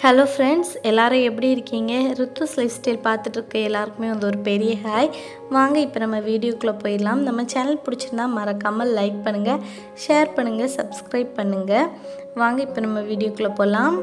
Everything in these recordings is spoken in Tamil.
ஹலோ ஃப்ரெண்ட்ஸ் எல்லாரும் எப்படி இருக்கீங்க? ருத்துஸ் லைஃப் ஸ்டைல் பார்த்துட்ருக்க எல்லாருக்குமே வந்து ஒரு பெரிய ஹாய் வாங்க இப்போ நம்ம வீடியோக்குள்ளே போயிடலாம். நம்ம சேனல் பிடிச்சிருந்தா மறக்காமல் லைக் பண்ணுங்கள் ஷேர் பண்ணுங்கள் சப்ஸ்கிரைப் பண்ணுங்கள் வாங்க இப்போ நம்ம வீடியோக்குள்ளே போகலாம்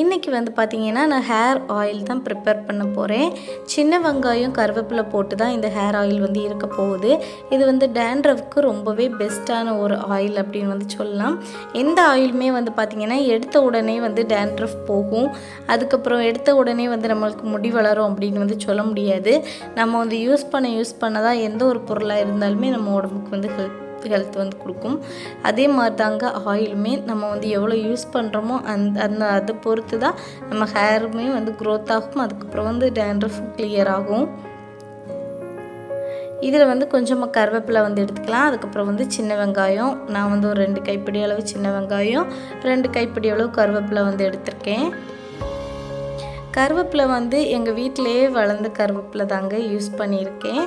இன்றைக்கி வந்து பார்த்திங்கன்னா நான் ஹேர் ஆயில் தான் ப்ரிப்பேர் பண்ண போகிறேன் சின்ன வெங்காயம் கருவேப்பிலை போட்டு தான் இந்த ஹேர் ஆயில் வந்து இருக்க போகுது. இது வந்து டேண்ட்ரஃப்க்கு ரொம்பவே பெஸ்ட்டான ஒரு ஆயில் அப்படின்னு வந்து சொல்லலாம். எந்த ஆயிலுமே வந்து பார்த்திங்கன்னா எடுத்த உடனே வந்து டேண்ட்ரஃப் போகும். அதுக்கப்புறம் எடுத்த உடனே வந்து நம்மளுக்கு முடி வளரும் அப்படின்னு வந்து சொல்ல முடியாது. நம்ம வந்து யூஸ் பண்ண யூஸ் பண்ண தான் எந்த ஒரு பொருளாக இருந்தாலுமே நம்ம உடம்புக்கு வந்து ஹெல்ப் ஹெல்த் வந்து கொடுக்கும். அதே மாதிரி தாங்க ஆயிலுமே நம்ம வந்து எவ்வளோ யூஸ் பண்ணுறோமோ அந்த அந்த அதை பொறுத்து தான் நம்ம ஹேருமே வந்து க்ரோத் ஆகும். அதுக்கப்புறம் வந்து டேண்ட்ரஃபும் கிளியர் ஆகும். இதில் வந்து கொஞ்சமாக கருவேப்பிலை வந்து எடுத்துக்கலாம். அதுக்கப்புறம் வந்து சின்ன வெங்காயம். நான் வந்து ஒரு ரெண்டு கைப்பிடி அளவு சின்ன வெங்காயம் ரெண்டு கைப்பிடி அளவு கருவேப்பிலை வந்து எடுத்திருக்கேன். கருவேப்பிலை வந்து எங்கள் வீட்டிலையே வளர்ந்த கருவேப்பிலை தாங்க யூஸ் பண்ணியிருக்கேன்.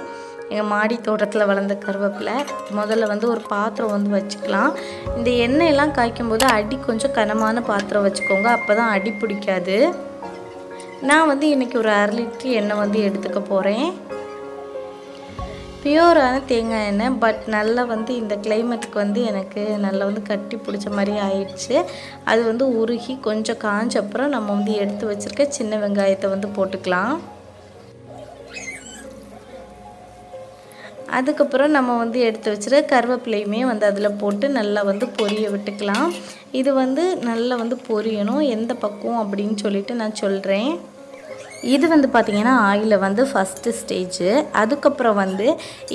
எங்கள் மாடி தோட்டத்தில் வளர்ந்த கருவேப்பிலை. முதல்ல வந்து ஒரு பாத்திரம் வந்து வச்சுக்கலாம். இந்த எண்ணெயெல்லாம் காய்க்கும் போது அடி கொஞ்சம் கனமான பாத்திரம் வச்சுக்கோங்க. அப்போ தான் அடி பிடிக்காது. நான் வந்து இன்றைக்கி ஒரு அரை லிட்டர் எண்ணெய் வந்து எடுத்துக்க போகிறேன் பியூரான தேங்காய் எண்ணெய் பட் நல்லா வந்து இந்த கிளைமேட்டுக்கு வந்து எனக்கு நல்லா வந்து கட்டி பிடிச்ச மாதிரி ஆயிடுச்சு. அது வந்து உருகி கொஞ்சம் காஞ்ச அப்புறம் நம்ம வந்து எடுத்து வச்சுருக்க சின்ன வெங்காயத்தை வந்து போட்டுக்கலாம். அதுக்கப்புறம் நம்ம வந்து எடுத்து வச்சுரு கருவேப்பிலையுமே வந்து அதில் போட்டு நல்லா வந்து பொரிய விட்டுக்கலாம். இது வந்து நல்லா வந்து பொரியணும். எந்த பக்குவம் அப்படின்னு சொல்லிட்டு நான் சொல்கிறேன் இது வந்து பார்த்திங்கன்னா ஆயிலில் வந்து ஃபஸ்ட்டு ஸ்டேஜு அதுக்கப்புறம் வந்து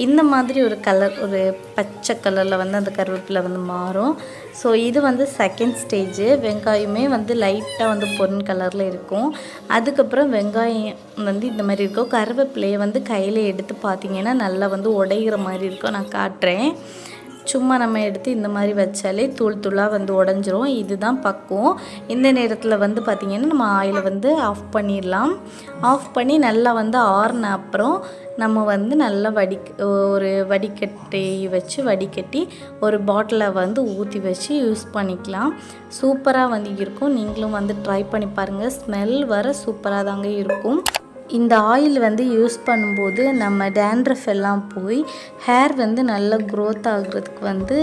இந்த மாதிரி ஒரு கலர் ஒரு பச்சை கலரில் வந்து அந்த கருவேப்பிலை வந்து மாறும். ஸோ இது வந்து செகண்ட் ஸ்டேஜு வெங்காயமே வந்து லைட்டாக வந்து பொன் கலரில் இருக்கும். அதுக்கப்புறம் வெங்காயம் வந்து இந்த மாதிரி இருக்கும். கருவேப்பிலையை வந்து கையில் எடுத்து பார்த்திங்கன்னா நல்லா வந்து உடைகிற மாதிரி இருக்கும். நான் காட்டுறேன். சும்மா நம்ம எடுத்து இந்த மாதிரி வச்சாலே தூள் தூளாக வந்து உடஞ்சிரும். இதுதான் பக்குவம். இந்த நேரத்தில் வந்து பார்த்திங்கன்னா நம்ம ஆயிலை வந்து ஆஃப் பண்ணிடலாம். ஆஃப் பண்ணி நல்லா வந்து ஆறுன அப்புறம் நம்ம வந்து நல்லா வடி ஒரு வடிகட்டி வச்சு வடிகட்டி ஒரு பாட்டிலை வந்து ஊற்றி வச்சு யூஸ் பண்ணிக்கலாம். சூப்பராக வந்து இருக்கும். நீங்களும் வந்து ட்ரை பண்ணி பாருங்கள் ஸ்மெல் வர சூப்பராக தாங்க இருக்கும். இந்த ஆயில் வந்து யூஸ் பண்ணும்போது நம்ம டேண்ட்ரஃப் எல்லாம் போய் ஹேர் வந்து நல்லா க்ரோத் ஆகுறதுக்கு வந்து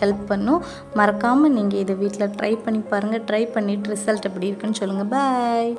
ஹெல்ப் பண்ணும். மறக்காமல் நீங்கள் இதை வீட்டில் ட்ரை பண்ணி பாருங்கள் ட்ரை பண்ணிவிட்டு ரிசல்ட் எப்படி இருக்குன்னு சொல்லுங்கள் பாய்